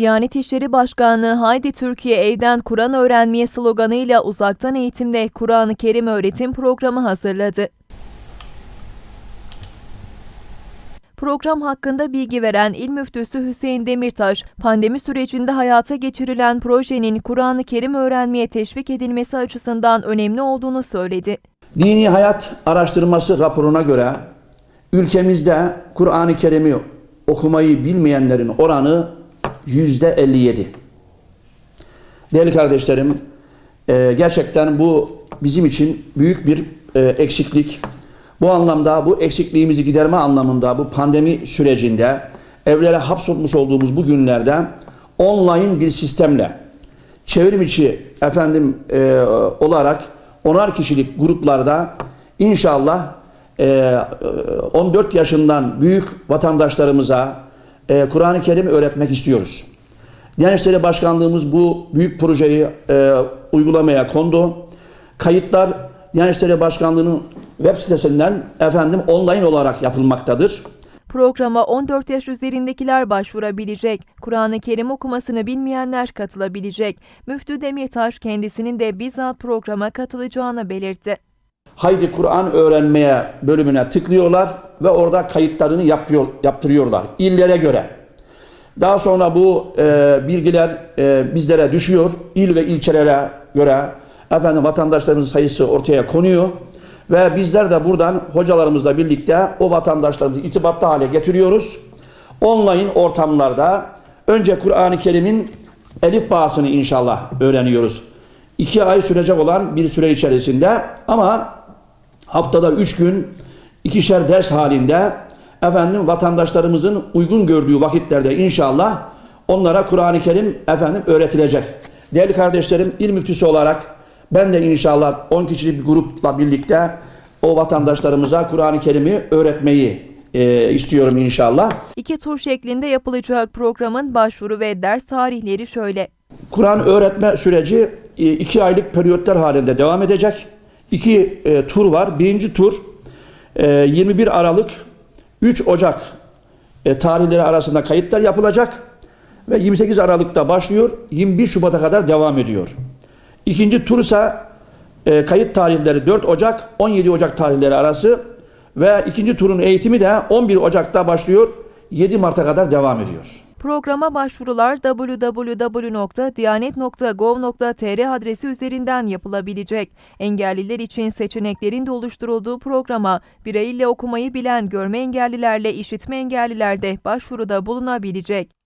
Diyanet İşleri Başkanlığı Haydi Türkiye Evden Kur'an Öğrenmeye sloganıyla uzaktan eğitimde Kur'an-ı Kerim öğretim programı hazırladı. Program hakkında bilgi veren İl Müftüsü Hüseyin Demirtaş, pandemi sürecinde hayata geçirilen projenin Kur'an-ı Kerim öğrenmeye teşvik edilmesi açısından önemli olduğunu söyledi. Dini Hayat Araştırması raporuna göre ülkemizde Kur'an-ı Kerim'i okumayı bilmeyenlerin oranı yüzde 57. Değerli kardeşlerim, e, gerçekten bu bizim için büyük bir e, eksiklik. Bu anlamda, bu eksikliğimizi giderme anlamında bu pandemi sürecinde evlere hapsolmuş olduğumuz bu günlerde online bir sistemle çevrim içi efendim e, olarak onar kişilik gruplarda inşallah e, 14 yaşından büyük vatandaşlarımıza e, Kur'an-ı Kerim öğretmek istiyoruz. Diyanet İşleri Başkanlığımız bu büyük projeyi e, uygulamaya kondu. Kayıtlar Diyanet İşleri Başkanlığı'nın web sitesinden efendim online olarak yapılmaktadır. Programa 14 yaş üzerindekiler başvurabilecek, Kur'an-ı Kerim okumasını bilmeyenler katılabilecek. Müftü Demirtaş kendisinin de bizzat programa katılacağını belirtti. Haydi Kur'an öğrenmeye bölümüne tıklıyorlar ve orada kayıtlarını yapıyor, yaptırıyorlar illere göre. Daha sonra bu e, bilgiler e, bizlere düşüyor. İl ve ilçelere göre efendim vatandaşlarımızın sayısı ortaya konuyor. Ve bizler de buradan hocalarımızla birlikte o vatandaşlarımızı itibatlı hale getiriyoruz. Online ortamlarda önce Kur'an-ı Kerim'in elif bağısını inşallah öğreniyoruz. İki ay sürecek olan bir süre içerisinde ama haftada üç gün ikişer ders halinde efendim vatandaşlarımızın uygun gördüğü vakitlerde inşallah onlara Kur'an-ı Kerim efendim öğretilecek. Değerli kardeşlerim, il müftüsü olarak ben de inşallah 10 kişilik bir grupla birlikte o vatandaşlarımıza Kur'an-ı Kerim'i öğretmeyi e, istiyorum inşallah. İki tur şeklinde yapılacak programın başvuru ve ders tarihleri şöyle. Kur'an öğretme süreci e, iki aylık periyotlar halinde devam edecek. İki e, tur var. Birinci tur e, 21 Aralık 3 Ocak e, tarihleri arasında kayıtlar yapılacak ve 28 Aralık'ta başlıyor. 21 Şubat'a kadar devam ediyor. İkinci tur ise e, kayıt tarihleri 4 Ocak 17 Ocak tarihleri arası ve ikinci turun eğitimi de 11 Ocak'ta başlıyor. 7 Mart'a kadar devam ediyor. Programa başvurular www.diyanet.gov.tr adresi üzerinden yapılabilecek. Engelliler için seçeneklerin de oluşturulduğu programa Braille okumayı bilen görme engellilerle işitme engelliler de başvuruda bulunabilecek.